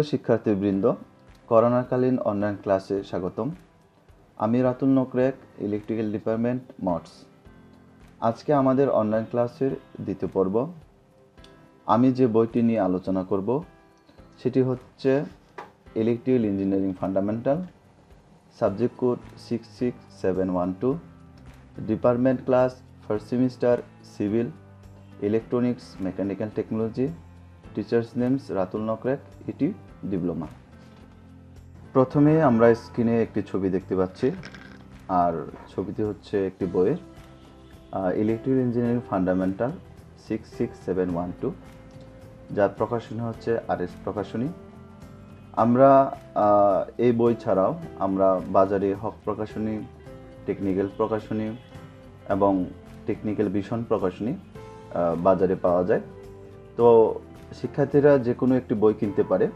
প্রিয় শিক্ষার্থীবৃন্দ, করোনাকালীন অনলাইন ক্লাসে স্বাগতম। আমি রাতুল নকরেক ইলেকট্রিক্যাল ডিপার্টমেন্ট মটস আজকে আমাদের অনলাইন ক্লাসের দ্বিতীয় পর্ব। আমি যে বইটি নিয়ে আলোচনা করব, সেটি হচ্ছে electrical engineering fundamental subject code six six seven one two department class first semester civil electronics mechanical technology teachers names Ratul Nokrek, এটি ডিপ্লোমা। প্রথমে আমরা স্ক্রিনে একটি ছবি দেখতে পাচ্ছি, আর ছবিটি হচ্ছে একটি বইয়ের electric engineering fundamental six six seven one two যার প্রকাশনী হচ্ছে আর এস প্রকাশনী। আমরা এই বই ছাড়াও আমরা বাজারে হক প্রকাশনী টেকনিক্যাল প্রকাশনী এবং টেকনিক্যাল ভীষণ প্রকাশনী বাজারে পাওয়া যায়। তো শিক্ষার্থীরা যে কোনো একটি বই কিনতে পারে।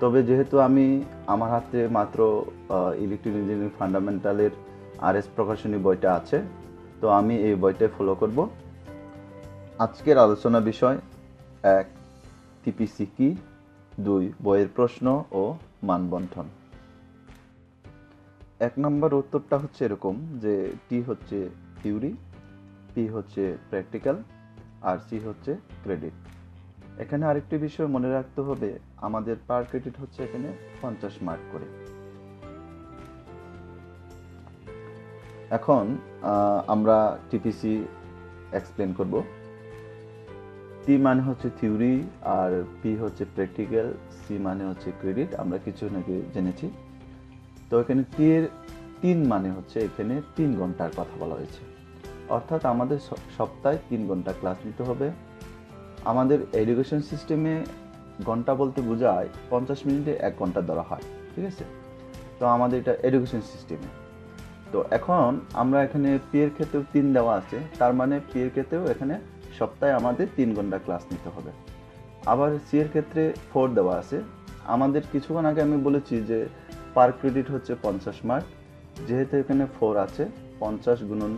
তবে যেহেতু আমি আমার হাতে মাত্র ইলেকট্রিক ইঞ্জিনিয়ারিং ফান্ডামেন্টালের আর এস প্রকাশনী বইটা আছে, তো আমি এই বইটা ফলো করব। আজকের আলোচনা বিষয় এক টিপিসি কি? দুই, বইয়ের প্রশ্ন ও মানবন্ঠন এক নম্বর উত্তরটা হচ্ছে এরকম যে টি হচ্ছে থিওরি পি হচ্ছে প্র্যাকটিক্যাল আর সি হচ্ছে ক্রেডিট এখানে আরেকটি বিষয় মনে রাখতে হবে আমাদের পার ক্রেডিট হচ্ছে এখানে পঞ্চাশ মার্ক করে। এখন আমরা টিপিসি এক্সপ্লেন করব। টি মানে হচ্ছে থিওরি আর পি হচ্ছে প্র্যাকটিক্যাল সি মানে হচ্ছে ক্রেডিট আমরা কিছু নাকি জেনেছি। তো এখানে টি এর তিন মানে হচ্ছে এখানে তিন ঘণ্টার কথা বলা হয়েছে। অর্থাৎ আমাদের সপ্তাহে তিন ঘণ্টা ক্লাস নিতে হবে। আমাদের এডুকেশন সিস্টেমে ঘণ্টা বলতে বোঝায় পঞ্চাশ মিনিটে এক ঘণ্টা ধরা হয়, ঠিক আছে? তো আমাদের এটা এডুকেশন সিস্টেমে তো এখন আমরা এখানে পিয়ের ক্ষেত্রেও তিন দেওয়া আছে, তার মানে পিয়ের ক্ষেত্রেও এখানে সপ্তাহে আমাদের তিন ঘণ্টা ক্লাস নিতে হবে। আবার সি এর ক্ষেত্রে ফোর দেওয়া আছে। আমাদের কিছুক্ষণ আগে আমি বলেছি যে পার ক্রেডিট হচ্ছে পঞ্চাশ মার্ক যেহেতু এখানে ফোর আছে, পঞ্চাশ গুণন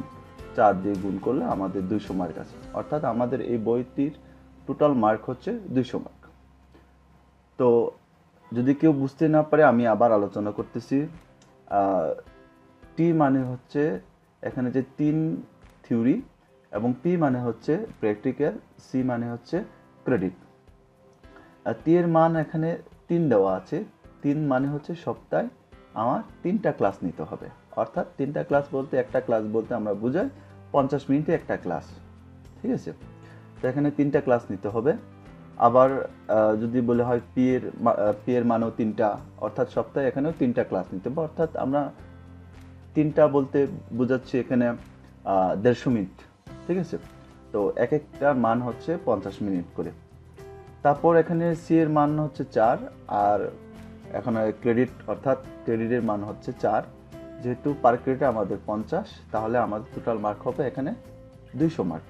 চার দিয়ে গুণ করলে আমাদের দুইশো মার্ক আছে। অর্থাৎ আমাদের এই বইটির টোটাল মার্ক হচ্ছে দুইশো মার্ক তো যদি কেউ বুঝতে না পারে, আমি আবার আলোচনা করতেছি। টি মানে হচ্ছে এখানে যে তিন থিওরি এবং পি মানে হচ্ছে প্র্যাকটিক্যাল সি মানে হচ্ছে ক্রেডিট। টি এর মান এখানে তিন দেওয়া আছে। তিন মানে হচ্ছে সপ্তাহে আমার তিনটা ক্লাস নিতে হবে। অর্থাৎ তিনটা ক্লাস বলতে, একটা ক্লাস বলতে আমরা বুঝাই, পঞ্চাশ মিনিটে একটা ক্লাস। ঠিক আছে? তো এখানে তিনটা ক্লাস নিতে হবে। আবার যদি বলে হয় পি এর পি এর মানও তিনটা, অর্থাৎ সপ্তাহে এখানেও তিনটা ক্লাস নিতে হবে। অর্থাৎ আমরা তিনটা বলতে বোঝাচ্ছি এখানে দেড়শো মিনিট, ঠিক আছে? তো এক একটা মান হচ্ছে পঞ্চাশ মিনিট করে। তারপর এখানে সি এর মান হচ্ছে চার, আর এখন ক্রেডিট অর্থাৎ ক্রেডিটের মান হচ্ছে চার। যেহেতু পার ক্রেডিট আমাদের পঞ্চাশ, তাহলে আমাদের টোটাল মার্ক হবে এখানে দুইশো মার্ক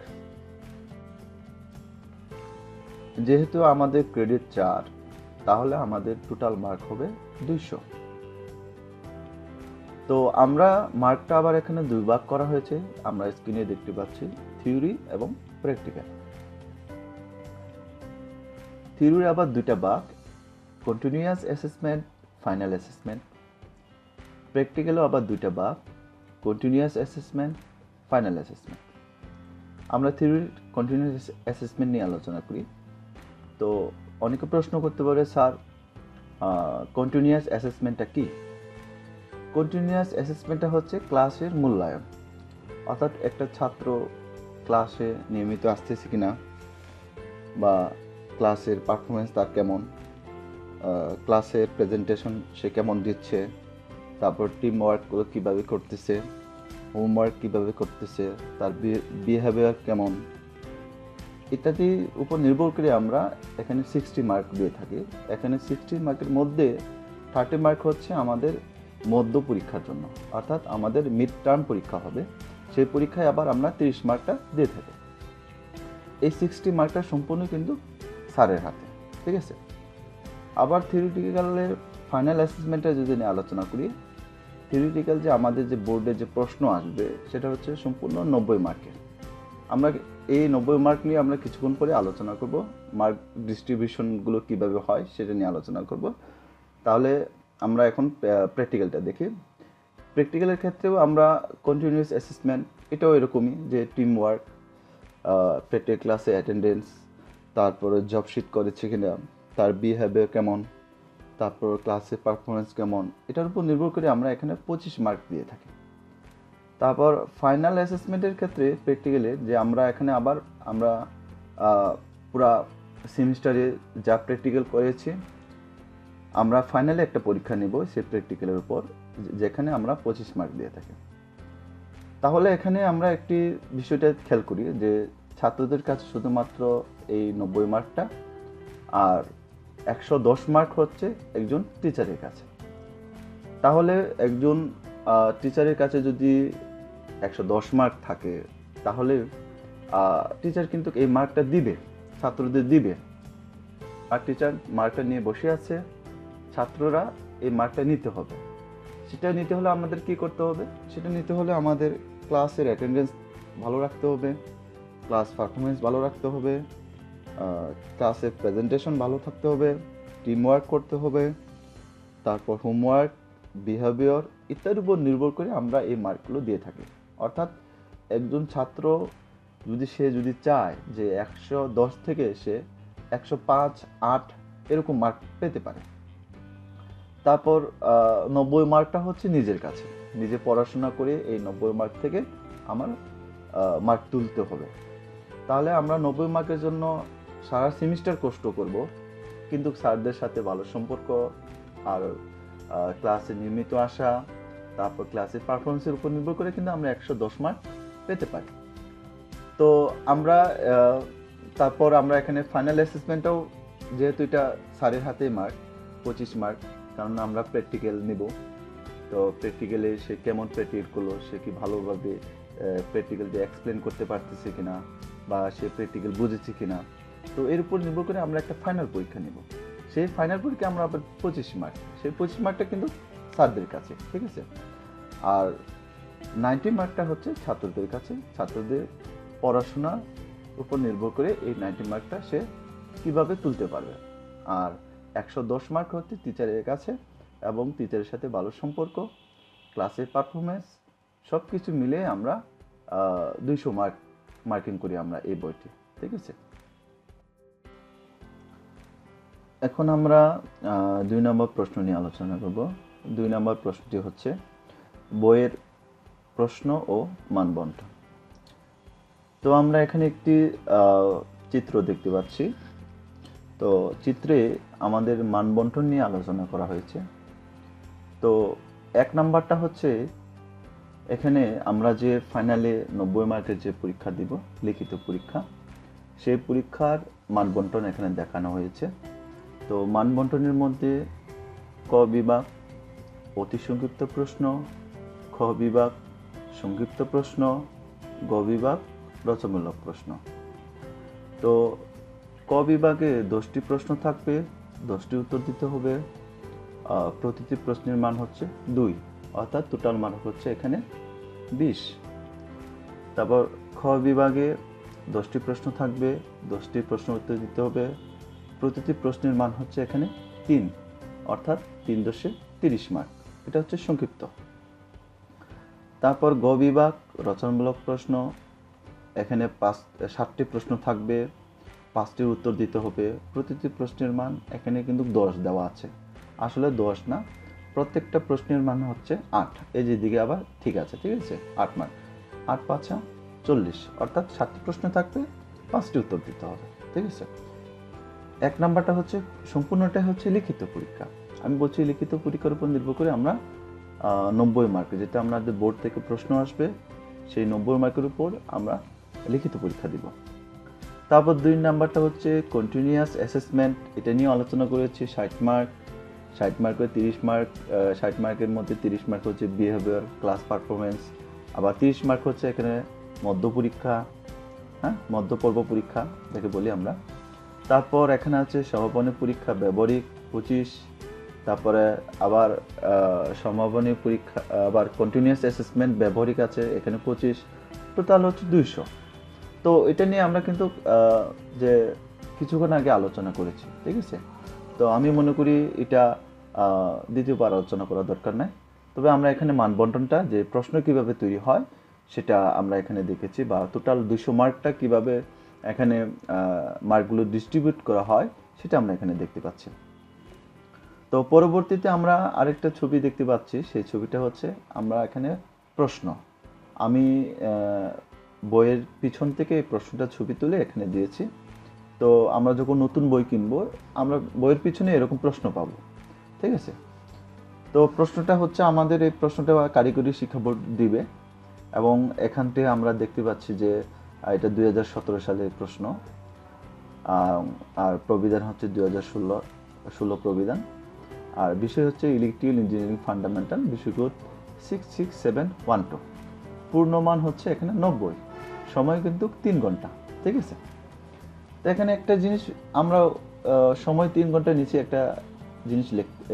যেহেতু আমাদের ক্রেডিট চার, তাহলে আমাদের টোটাল মার্ক হবে দুইশো। তো আমরা মার্কটা আবার এখানে দুই ভাগ করা হয়েছে, আমরা স্ক্রিনে দেখতে পাচ্ছি থিওরি এবং প্র্যাকটিক্যাল থিওরির আবার দুইটা ভাগ কন্টিনিউয়াস অ্যাসেসমেন্ট ফাইনাল অ্যাসেসমেন্ট প্র্যাকটিক্যালও আবার দুইটা ভাগ কন্টিনিউয়াস অ্যাসেসমেন্ট ফাইনাল অ্যাসেসমেন্ট আমরা থিওরির কন্টিনিউয়াস অ্যাসেসমেন্ট নিয়ে আলোচনা করি। তো অনেকে প্রশ্ন করতে পারে, স্যার কন্টিনিউয়াস অ্যাসেসমেন্টটা কি? কন্টিনিউয়াস অ্যাসেসমেন্টটা হচ্ছে ক্লাসের মূল্যায়ন। অর্থাৎ একটা ছাত্র ক্লাসে নিয়মিত আসতেছে কি না বা ক্লাসের পারফরমেন্স তার কেমন ক্লাসের প্রেজেন্টেশন সে কেমন দিচ্ছে, তারপর টিম ওয়ার্কগুলো কীভাবে করতেছে হোমওয়ার্ক কীভাবে করতেছে, তার বিহেভিয়ার কেমন ইত্যাদির উপর নির্ভর করে আমরা এখানে সিক্সটি মার্ক দিয়ে থাকি। এখানে সিক্সটি মার্কের মধ্যে থার্টি মার্ক হচ্ছে আমাদের মধ্য পরীক্ষার জন্য। অর্থাৎ আমাদের মিড টার্ম পরীক্ষা হবে। সেই পরীক্ষায় আবার আমরা তিরিশ মার্কটা দিয়ে থাকি। এই সিক্সটি মার্কটা সম্পূর্ণ কিন্তু স্যারের হাতে, ঠিক আছে? আবার থিওরিটিক্যালের ফাইনাল অ্যাসেসমেন্টে যদি নিয়ে আলোচনা করি থিওরিটিক্যাল যে আমাদের যে বোর্ডে যে প্রশ্ন আসবে, সেটা হচ্ছে সম্পূর্ণ নব্বই মার্কের আমরা এই নব্বই মার্ক নিয়ে আমরা কিছুক্ষণ পরে আলোচনা করব। মার্ক ডিস্ট্রিবিউশনগুলো কীভাবে হয় সেটা নিয়ে আলোচনা করব। তাহলে আমরা এখন প্র্যাকটিক্যালটা দেখি। প্র্যাকটিক্যালের ক্ষেত্রেও আমরা কন্টিনিউয়াস অ্যাসেসমেন্ট এটাও এরকমই যে টিম ওয়ার্ক প্র্যাকটিক্যাল ক্লাসে অ্যাটেন্ডেন্স তারপরে জব শিট করেছে কিনা তার বিহেভিয়ার কেমন, তারপর ক্লাসে পারফরমেন্স কেমন, এটার উপর নির্ভর করে আমরা এখানে পঁচিশ মার্ক দিয়ে থাকি। তারপর ফাইনাল অ্যাসেসমেন্টের ক্ষেত্রে প্র্যাকটিক্যালে যে আমরা এখানে আবার, আমরা পুরা সেমিস্টারে যা প্র্যাকটিক্যাল করেছি, আমরা ফাইনালে একটা পরীক্ষা নিব সেই প্র্যাকটিক্যালের উপর যেখানে আমরা পঁচিশ মার্ক দিয়ে থাকি। তাহলে এখানে আমরা একটি বিষয়টা খেয়াল করি যে ছাত্রদের কাছে শুধুমাত্র এই নব্বই মার্কটা আর একশো দশ মার্ক হচ্ছে একজন টিচারের কাছে। তাহলে একজন টিচারের কাছে যদি একশো দশ মার্ক থাকে, তাহলে টিচার কিন্তু এই মার্কটা দিবে, ছাত্রদের দিবে। আর টিচার মার্কটা নিয়ে বসে আছে, ছাত্ররা এই মার্কটা নিতে হবে। সেটা নিতে হলে আমাদের কি করতে হবে? সেটা নিতে হলে আমাদের ক্লাসের অ্যাটেন্ডেন্স ভালো রাখতে হবে ক্লাস পারফরমেন্স ভালো রাখতে হবে ক্লাসের প্রেজেন্টেশন ভালো থাকতে হবে টিম ওয়ার্ক করতে হবে, তারপর হোমওয়ার্ক বিহেভিয়র ইত্যাদির উপর নির্ভর করে আমরা এই মার্কগুলো দিয়ে থাকি। অর্থাৎ একজন ছাত্র যদি সে যদি চায় যে একশো দশ থেকে সে একশো পাঁচ, আট এরকম মার্ক পেতে পারে। তারপর নব্বই মার্কটা হচ্ছে নিজের কাছে। নিজে পড়াশোনা করে এই নব্বই মার্ক থেকে আমার মার্ক তুলতে হবে। তাহলে আমরা নব্বই মার্কের জন্য সারা সেমিস্টার কষ্ট করব। কিন্তু স্যারদের সাথে ভালো সম্পর্ক আর ক্লাসে নিয়মিত আসা, তারপর ক্লাসের পারফরমেন্সের উপর নির্ভর করে কিন্তু আমরা একশো দশ মার্ক পেতে পারি। তো আমরা তারপর আমরা এখানে ফাইনাল অ্যাসেসমেন্টটাও যেহেতু এটা স্যারের হাতে মার্ক পঁচিশ মার্ক কারণ আমরা প্র্যাকটিক্যাল নিব। তো প্র্যাকটিক্যালে সে কেমন প্র্যাকটিক্যাল করল, সে কি ভালোভাবে প্র্যাকটিক্যাল দিয়ে এক্সপ্লেন করতে পারতেছে কিনা, বা সে প্র্যাকটিক্যাল বুঝেছে কিনা, তো এর উপর নির্ভর করে আমরা একটা ফাইনাল পরীক্ষা নিব। সেই ফাইনাল পরীক্ষা আমরা আবার পঁচিশ মার্ক সেই পঁচিশ মার্কটা কিন্তু স্যারদের কাছে, ঠিক আছে? আর নাইনটি মার্কটা হচ্ছে ছাত্রদের কাছে, ছাত্রদের পড়াশোনার উপর নির্ভর করে এই নাইনটি মার্কটা সে কীভাবে তুলতে পারবে। আর একশো দশ মার্ক হচ্ছে টিচারের কাছে এবং টিচারের সাথে ভালো সম্পর্ক ক্লাসের পারফরমেন্স সব কিছু মিলে আমরা দুইশো মার্ক মার্কিং করি আমরা এই বইটি, ঠিক আছে? এখন আমরা দুই নম্বর প্রশ্ন নিয়ে আলোচনা করব। দুই নম্বর প্রশ্নটি হচ্ছে, বইয়ের প্রশ্ন ও মানবন্টন তো আমরা এখানে একটি চিত্র দেখতে পাচ্ছি। তো চিত্রে আমাদের মানবন্টন নিয়ে আলোচনা করা হয়েছে। তো এক নাম্বারটা হচ্ছে, এখানে আমরা যে ফাইনালে নব্বই মার্কের যে পরীক্ষা দিব, লিখিত পরীক্ষা, সেই পরীক্ষার মানবন্টন এখানে দেখানো হয়েছে। তো মানবন্টনের মধ্যে ক বিভাগ, অতি সংক্ষিপ্ত প্রশ্ন, খ বিভাগ, সংক্ষিপ্ত প্রশ্ন, গ বিভাগ রচমূলক প্রশ্ন। তো ক বিভাগে দশটি প্রশ্ন থাকবে, দশটি উত্তর দিতে হবে। প্রতিটি প্রশ্নের মান হচ্ছে দুই, অর্থাৎ টোটাল মান হচ্ছে এখানে বিশ। তারপর খ বিভাগে দশটি প্রশ্ন থাকবে, দশটি প্রশ্ন উত্তর দিতে হবে। প্রতিটি প্রশ্নের মান হচ্ছে এখানে তিন, অর্থাৎ তিন দশে তিরিশ মার্ক এটা হচ্ছে সংক্ষিপ্ত। তারপর গ বিভাগ, রচনামূলক প্রশ্ন, এখানে পাঁচ, সাতটি প্রশ্ন থাকবে, পাঁচটির উত্তর দিতে হবে। প্রতিটি প্রশ্নের মান এখানে কিন্তু দশ দেওয়া আছে। আসলে দশ না, প্রত্যেকটা প্রশ্নের মান হচ্ছে আট। এই যে দিকে আবার ঠিক আছে ঠিক আছে? আট মার্ক আট পাঁচা চল্লিশ, অর্থাৎ সাতটি প্রশ্ন থাকবে, পাঁচটি উত্তর দিতে হবে। ঠিক আছে? এক নাম্বারটা হচ্ছে সম্পূর্ণটাই হচ্ছে লিখিত পরীক্ষা। আমি বলছি লিখিত পরীক্ষার উপর নির্ভর করে আমরা নব্বই মার্ক যেটা আমাদের বোর্ড থেকে প্রশ্ন আসবে, সেই নব্বই মার্কের উপর আমরা লিখিত পরীক্ষা দিব। তারপর দুই নাম্বারটা হচ্ছে কন্টিনিউয়াস অ্যাসেসমেন্ট এটা নিয়ে আলোচনা করেছি, ষাট মার্ক ষাট মার্কের তিরিশ মার্ক ষাট মার্কের মধ্যে তিরিশ মার্ক হচ্ছে বিহেভিয়ার ক্লাস পারফরমেন্স আবার তিরিশ মার্ক হচ্ছে এখানে মধ্য পরীক্ষা হ্যাঁ মধ্য পর্ব পরীক্ষা যাকে বলি আমরা তারপর এখানে আছে সমাপনী পরীক্ষা ব্যবহারিক পঁচিশ, তারপরে আবার সমাপনী পরীক্ষা, আবার কন্টিনিউয়াস অ্যাসেসমেন্ট ব্যবহারিক আছে এখানে পঁচিশ টোটাল হচ্ছে দুইশো। তো এটা নিয়ে আমরা কিন্তু যে কিছুক্ষণ আগে আলোচনা করেছি, ঠিক আছে? তো আমি মনে করি এটা দ্বিতীয়বার আলোচনা করা দরকার নাই। তবে আমরা এখানে মানবন্টনটা, যে প্রশ্ন কীভাবে তৈরি হয়, সেটা আমরা এখানে দেখেছি, বা টোটাল দুশো মার্কটা কীভাবে এখানে মার্কগুলো ডিস্ট্রিবিউট করা হয়, সেটা আমরা এখানে দেখতে পাচ্ছি। তো পরবর্তীতে আমরা আরেকটা ছবি দেখতে পাচ্ছি, সেই ছবিটা হচ্ছে আমরা এখানে প্রশ্ন। আমি বইয়ের পিছন থেকে এই প্রশ্নটা ছবি তুলে এখানে দিয়েছি। তো আমরা যখন নতুন বই কিনবো, আমরা বইয়ের পিছনে এরকম প্রশ্ন পাবো। ঠিক আছে? তো প্রশ্নটা হচ্ছে, আমাদের এই প্রশ্নটা কারিগরি শিক্ষা বোর্ড দিবে এবং এখান থেকে আমরা দেখতে পাচ্ছি যে এটা দু হাজার সতেরো সালের প্রশ্ন। আর প্রবিধান হচ্ছে দুই হাজার ষোলো ষোলো প্রবিধান। আর বিষয় হচ্ছে ইলেকট্রিক্যাল ইঞ্জিনিয়ারিং ফান্ডামেন্টাল বিষয়গুলো six six seven one two পূর্ণমান হচ্ছে এখানে নব্বই, সময় কিন্তু তিন ঘণ্টা, ঠিক আছে? তো এখানে একটা জিনিস, আমরা সময় তিন ঘণ্টার নিচে একটা জিনিস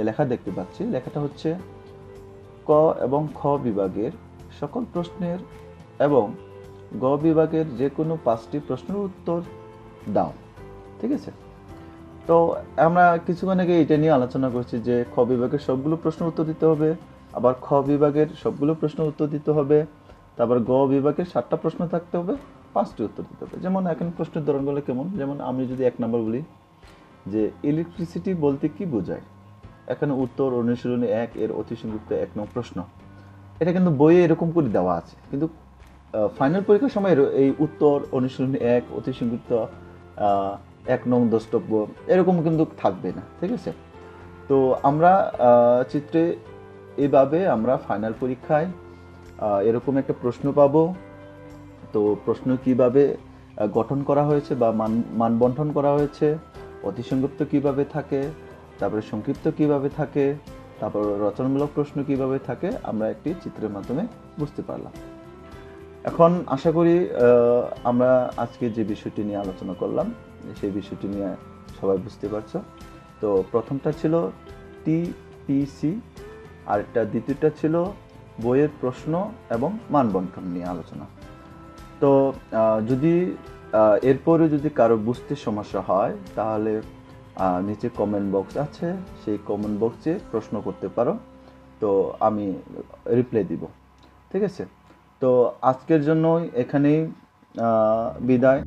লেখা দেখতে পাচ্ছি। লেখাটা হচ্ছে ক এবং খ বিভাগের সকল প্রশ্নের এবং গ বিভাগের যে কোনো পাঁচটি প্রশ্নের উত্তর দাও, ঠিক আছে? তো আমরা কিছুক্ষণ আগে এটা নিয়ে আলোচনা করছি যে খ বিভাগের সবগুলো প্রশ্ন উত্তর দিতে হবে, আবার খ বিভাগের সবগুলো প্রশ্ন উত্তর দিতে হবে, তারপর গ বিভাগের সাতটা প্রশ্ন থাকতে হবে, পাঁচটি উত্তর দিতে হবে। যেমন এখন প্রশ্নের ধরনগুলো কেমন? যেমন আমি যদি এক নম্বর বলি যে ইলেকট্রিসিটি বলতে কি বোঝায়? এখানে উত্তর অনুশীলনী এক, এর অতি সংযুক্ত এক নম্বর প্রশ্ন। এটা কিন্তু বইয়ে এরকম করে দেওয়া আছে, কিন্তু ফাইনাল পরীক্ষার সময় এই উত্তর, অনুশীলনী এক অতি সংযুক্ত এক নং দ্রষ্টব্য, এরকম কিন্তু থাকবে না, ঠিক আছে? তো আমরা চিত্রে এভাবে আমরা ফাইনাল পরীক্ষায় এরকম একটা প্রশ্ন পাবো। তো প্রশ্ন কীভাবে গঠন করা হয়েছে বা মান মানবন্ঠন করা হয়েছে অতি সংক্ষিপ্ত কীভাবে থাকে, তারপরে সংক্ষিপ্ত কীভাবে থাকে, তারপর রচনামূলক প্রশ্ন কীভাবে থাকে, আমরা একটি চিত্রের মাধ্যমে বুঝতে পারলাম। এখন আশা করি আমরা আজকে যে বিষয়টি নিয়ে আলোচনা করলাম, সেই বিষয়টি নিয়ে সবাই বুঝতে পারছ। তো প্রথমটা ছিল টিপিসি আরেকটা দ্বিতীয়টা ছিল বইয়ের প্রশ্ন এবং মানবন্ঠন নিয়ে আলোচনা। তো যদি এরপরে যদি কারও বুঝতে সমস্যা হয়, তাহলে নিচে কমেন্ট বক্স আছে, সেই কমেন্ট বক্সে প্রশ্ন করতে পারো। তো আমি রিপ্লাই দিব। ঠিক আছে? তো আজকের জন্য এখানেই বিদায়।